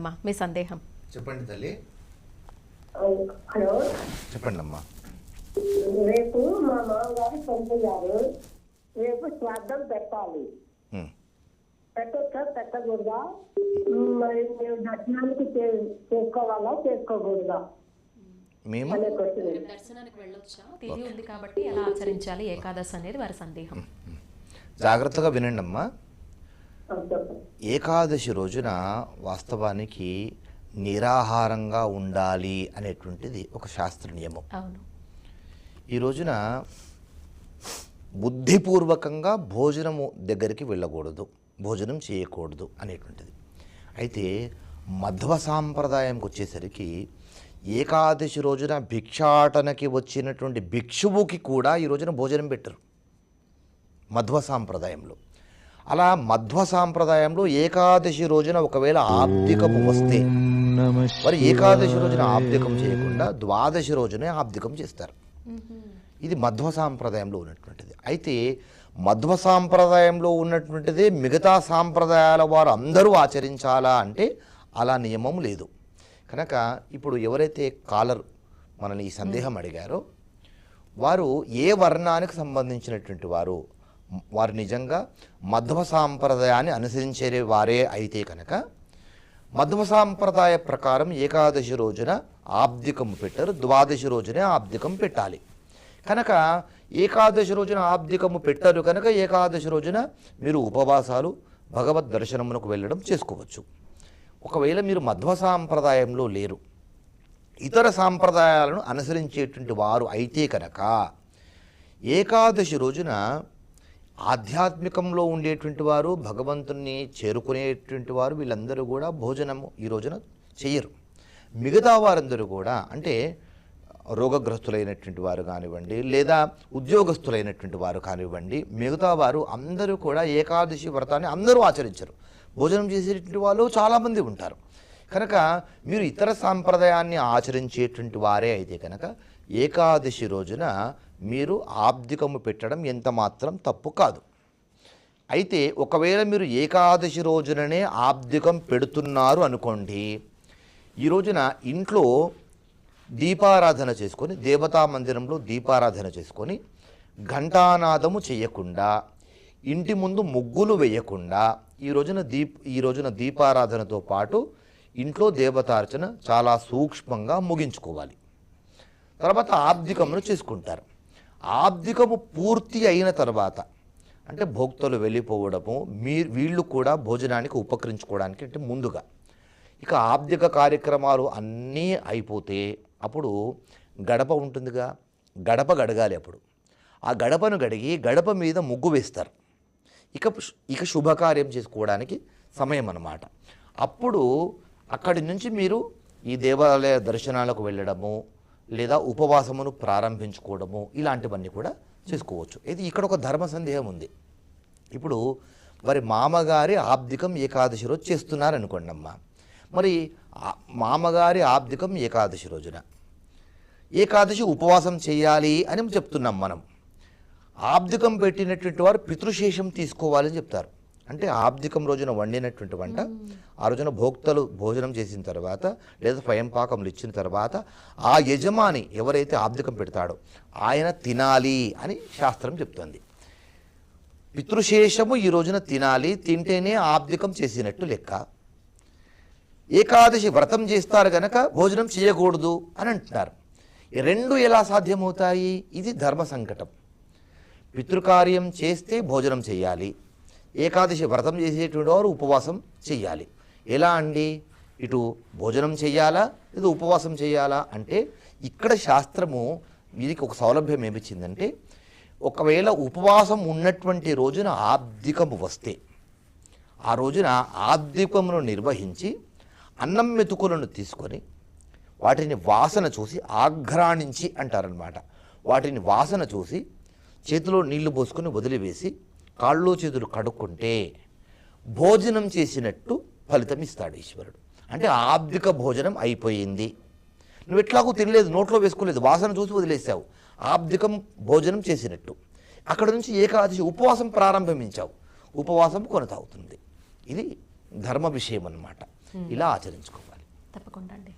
అమ్మా మీ సందేహం. చెప్పండి తల్లి. హలో. చెప్పండి అమ్మా రేపు మా మామగారు చనిపోయారు. రేపు శ్రాద్ధం పెట్టాలి. పెట్టొచ్చా పెట్టకూడదా? మరి మేము దర్శనానికి చేసుకోవాలా చేసుకోకూడదా? మేము? దర్శనానికి వెళ్ళొచ్చా? తిథి ఉంది కాబట్టి ఎలా ఆచరించాలి ఏకాదశి అనేది వారి సందేహం. జాగ్రత్తగా వినండి అమ్మా ఏకాదశి రోజున వాస్తవానికి నిరాహారంగా ఉండాలి అనేటువంటిది ఒక శాస్త్ర నియమం. అవును. ఈ రోజున బుద్ధిపూర్వకంగా భోజనము దగ్గరికి వెళ్ళకూడదు భోజనం చేయకూడదు అనేటువంటిది. అయితే మధ్వ సాంప్రదాయంకి వచ్చేసరికి ఏకాదశి రోజున భిక్షాటనకి వచ్చినటువంటి భిక్షువుకి కూడా ఈ రోజున భోజనం పెట్టరు. మధ్వ సాంప్రదాయంలో. అలా మధ్వ సాంప్రదాయంలో ఏకాదశి రోజున ఒకవేళ ఆబ్దికము వస్తే మరి ఏకాదశి రోజున ఆబ్దికం చేయకుండా ద్వాదశి రోజునే ఆబ్దికం చేస్తారు. ఇది మధ్వ సాంప్రదాయంలో ఉన్నటువంటిది. అయితే మధ్వ సాంప్రదాయంలో ఉన్నటువంటిదే మిగతా సాంప్రదాయాల వారు అందరూ ఆచరించాలా అంటే అలా నియమం లేదు. కనుక ఇప్పుడు ఎవరైతే కాలర్ మనల్ని ఈ సందేహం అడిగారో వారు ఏ వర్ణానికి సంబంధించినటువంటి వారు వారు నిజంగా మధ్వ సాంప్రదాయాన్ని అనుసరించే వారే అయితే కనుక మధ్వ సాంప్రదాయ ప్రకారం ఏకాదశి రోజున ఆబ్దికం పెట్టరు ద్వాదశి రోజునే ఆబ్దికం పెట్టాలి. కనుక ఏకాదశి రోజున ఆబ్దికము పెట్టరు కనుక ఏకాదశి రోజున మీరు ఉపవాసాలు భగవద్ దర్శనమునకు వెళ్ళడం చేసుకోవచ్చు. ఒకవేళ మీరు మధ్వ సాంప్రదాయంలో లేరు ఇతర సాంప్రదాయాలను అనుసరించేటువంటి వారు అయితే కనుక ఏకాదశి రోజున ఆధ్యాత్మికంలో ఉండేటువంటి వారు భగవంతుని చేరుకునేటువంటి వారు వీళ్ళందరూ కూడా భోజనము ఈ రోజున చెయ్యరు. మిగతా వారందరూ కూడా అంటే రోగగ్రస్తులైనటువంటి వారు కానివ్వండి లేదా ఉద్యోగస్తులైనటువంటి వారు కానివ్వండి మిగతా వారు అందరూ కూడా ఏకాదశి వ్రతాన్ని అందరూ ఆచరించరు. భోజనం చేసేటువంటి వాళ్ళు చాలామంది ఉంటారు. కనుక మీరు ఇతర సాంప్రదాయాన్ని ఆచరించేటువంటి వారే అయితే కనుక ఏకాదశి రోజున మీరు ఆబ్దికము పెట్టడం ఎంత మాత్రం తప్పు కాదు. అయితే ఒకవేళ మీరు ఏకాదశి రోజుననే ఆబ్దికం పెడుతున్నారు అనుకోండి ఈ రోజున ఇంట్లో దీపారాధన చేసుకొని దేవతా మందిరంలో దీపారాధన చేసుకొని ఘంటానాదము చేయకుండా ఇంటి ముందు ముగ్గులు వేయకుండా ఈ రోజున దీప్ ఈ రోజున దీపారాధనతో పాటు ఇంట్లో దేవతార్చన చాలా సూక్ష్మంగా ముగించుకోవాలి. తర్వాత ఆబ్దికమును చేసుకుంటారు. ఆబ్దికము పూర్తి అయిన తర్వాత అంటే భోక్తలు వెళ్ళిపోవడము మీ వీళ్ళు కూడా భోజనానికి ఉపకరించుకోవడానికి అంటే ముందుగా. ఇక ఆబ్దిక కార్యక్రమాలు అన్నీ అయిపోతే అప్పుడు గడప ఉంటుందిగా. గడప గడగాలి అప్పుడు. ఆ గడపను గడిగి గడప మీద ముగ్గు వేస్తారు. ఇక ఇక శుభకార్యం చేసుకోవడానికి సమయం అన్నమాట. అప్పుడు అక్కడి నుంచి మీరు ఈ దేవాలయ దర్శనాలకు వెళ్ళడము లేదా ఉపవాసమును ప్రారంభించుకోవడము ఇలాంటివన్నీ కూడా చేసుకోవచ్చు. ఇది ఇక్కడ ఒక ధర్మ సందేహం ఉంది. ఇప్పుడు వారి మామగారి ఆబ్దికం ఏకాదశి రోజు చేస్తున్నారు అనుకోండి అమ్మ మరి మామగారి ఆబ్దికం ఏకాదశి రోజున ఏకాదశి ఉపవాసం చేయాలి అని చెప్తున్నాం మనం. ఆబ్దికం పెట్టినటువంటి వారు పితృశేషం తీసుకోవాలని చెప్తారు. అంటే ఆబ్దికం రోజున వండినటువంటి వంట ఆ రోజున భోక్తలు భోజనం చేసిన తర్వాత లేదా స్వయం పాకములు ఇచ్చిన తర్వాత ఆ యజమాని ఎవరైతే ఆబ్దికం పెడతాడో ఆయన తినాలి అని శాస్త్రం చెప్తుంది. పితృశేషము ఈ రోజున తినాలి తింటేనే ఆబ్దికం చేసినట్టు లెక్క. ఏకాదశి వ్రతం చేస్తారు గనక భోజనం చేయకూడదు అని అంటున్నారు. ఈ రెండు ఎలా సాధ్యమవుతాయి? ఇది ధర్మ సంకటం. పితృకార్యం చేస్తే భోజనం చేయాలి. ఏకాదశి వ్రతం చేసేటువంటి వారు ఉపవాసం చేయాలి. ఎలా అండి? ఇటు భోజనం చేయాలా? లేదా ఉపవాసం చేయాలా? అంటే ఇక్కడ శాస్త్రము వీరికి ఒక సౌలభ్యం ఏమిచ్చిందంటే ఒకవేళ ఉపవాసం ఉన్నటువంటి రోజున ఆబ్దికము వస్తే ఆ రోజున ఆర్థికమును నిర్వహించి అన్నం మెతుకులను తీసుకొని వాటిని వాసన చూసి ఆఘ్రాణించి అంటారనమాట వాటిని వాసన చూసి చేతిలో నీళ్ళు పోసుకొని వదిలివేసి కాళ్ళు చేతులు కడుక్కుంటే భోజనం చేసినట్టు ఫలితం ఇస్తాడు ఈశ్వరుడు. అంటే ఆబ్దిక భోజనం అయిపోయింది. నువ్వు ఎట్లాగూ తినలేదు నోట్లో వేసుకోలేదు వాసన చూసి వదిలేసావు. ఆబ్దికం భోజనం చేసినట్టు. అక్కడ నుంచి ఏకాదశి ఉపవాసం ప్రారంభించావు. ఉపవాసం కొనసాగుతుంది. ఇది ధర్మ విషయం అన్నమాట. ఇలా ఆచరించుకోవాలి. తప్పకుండా అండి.